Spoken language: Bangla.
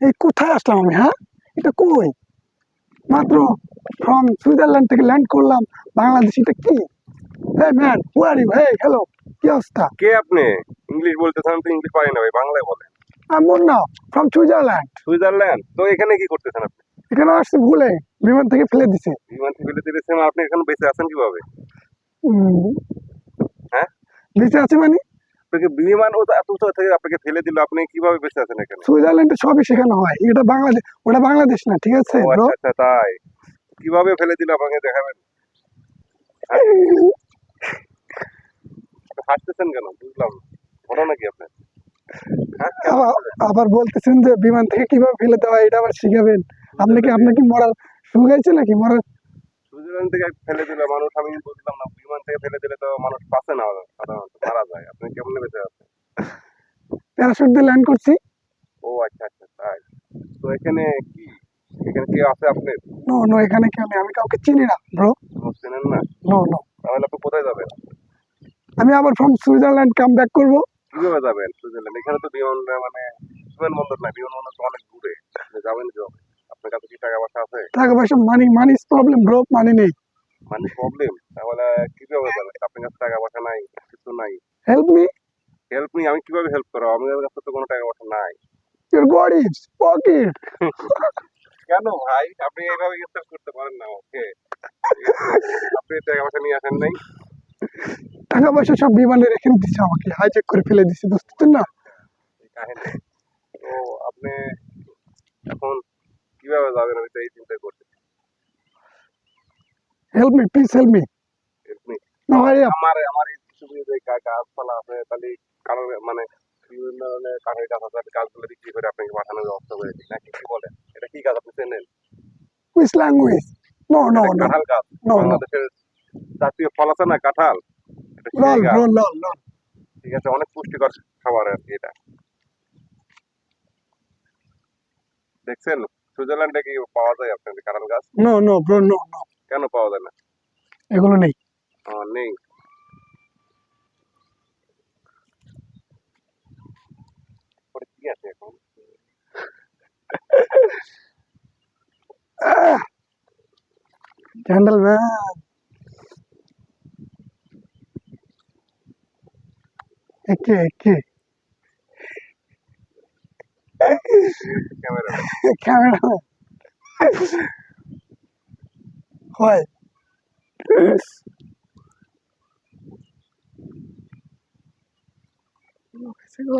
এই কোথায় আসলাম আমি হ্যাঁ? এটা কই? মাত্র ফ্রম সুইজারল্যান্ড থেকে ল্যান্ড করলাম বাংলাদেশ এটা কি? হ্যাঁ ম্যান আর ইউ হ্যাঁ হ্যালো কি অবস্থা? কে আপনি? ইংলিশ বলতেছেন আমি তো ইংলিশ পারি না ভাই বাংলায় বলেন। আমি মুন্না ফ্রম সুইজারল্যান্ড সুইজারল্যান্ড তো এখানে কি করতেছেন আপনি? এখানে আসছি ভুলে বিমান থেকে ফেলে দিছে। বিমান থেকে ফেলে দিয়েছেন আপনি এখানে বেঁচে আছেন কীভাবে? হ্যাঁ? বেঁচে আছে মানে? আপনাকে বিমান ও এত উঁচু থেকে আপনাকে ফেলে দিল। আপনি কীভাবে বেঁচে আছেন এখানে? সুইজারল্যান্ডে সবই শেখানো হয়। এটা বাংলাদেশ ওটা বাংলাদেশ না ঠিক আছে আচ্ছা আচ্ছা তাই। কীভাবে ফেলে দিল আপনাকে দেখাবেন? আপনি হাসতেছেন কেন? বুঝলাম। ঘটনা কি আপনার? হ্যাঁ? আবার বলতেছেন যে বিমান থেকে কীভাবে ফেলে দেওয়া এটা আবার শিখাবেন। আপনি কি আপনার কি মরার শুকাইছে নাকি মরার? সুইজারল্যান্ড থেকে ফেলে দিলে মানুষ আমি বুঝলাম না বিমান থেকে ফেলে দিলে তো মানুষ বাঁচে না সাধারণত মারা যায়। আপনি কেমনে বেঁচে আছেন? প্যারাশুট দিয়ে ল্যান্ড করছি। ও আচ্ছা আচ্ছা তাই। তো এখানে কি? এখানে কে আছে আপনি নো নো এখানে কেউ নেই আমি কাউকে চিনি না ব্রো চেনেন না? নো নো তাহলে আপনি কোথায় যাবেন? আমি আবার ফ্রম সুইজারল্যান্ড কাম ব্যাক করব। কীভাবে যাবেন? সুইজারল্যান্ড এখানে তো বিমান মানে বিমানবন্দর না বিমানবন্দর তো অনেক দূরে। যাবেন কীভাবে? আপনার কাছে কি টাকা পয়সা আছে? টাকা পয়সা মানি মানি প্রবলেম ব্রো মানি নেই। মানে প্রবলেম তাহলে কীভাবে আপনার কাছে টাকা পয়সা নাই কিছু নাই। হেল্প মি হেল্প নি আমি কীভাবে হেল্প করব? আমার কাছে তো কোনো টাকা পয়সা নাই। ইউর গড ইজ পকেট কেন ভাই? আপনি এইভাবে করতে পারেন না ওকে? আপনি টাকা পয়সা নিয়ে আসেন নাই? টাকা পয়সা সব বিমানে রেখে দিচ্ছে আমাকে। হাইজেক করে ফেলে বুঝতেছেন না? এই কাহিনী। তো আপনি এখন কীভাবে যাবেন? আমি তো এই চিন্তা করছি help me please help me আমার আমার এই গা- গাছপালা আছে তাহলে কারণ মানে বিভিন্ন ধরনের কাঠের গাছ আছে গাছগুলো বিক্রি করে আপনাকে পাঠানোর ব্যবস্থা করে দিই। নাকি কি বলেন? এটা কি গাছ আপনি চেনেন? Which language no no no কাঁঠাল গাছ। বাংলাদেশের জাতীয় ফল আছে না কাঁঠাল? ঠিক আছে অনেক পুষ্টিকর খাবার আর কি এটা। দেখছেন? সুইজারল্যান্ডে কি পাওয়া যায় আপনাদের কাঁঠাল গাছ? No no bro no no কেন পাওয়া যায় না? এগুলো নেই। ও, নেই। ওটা কি আছে এখন? জেন্টলম্যান একে একে। ক্যামেরা ক্যামেরাম্যান হয় ও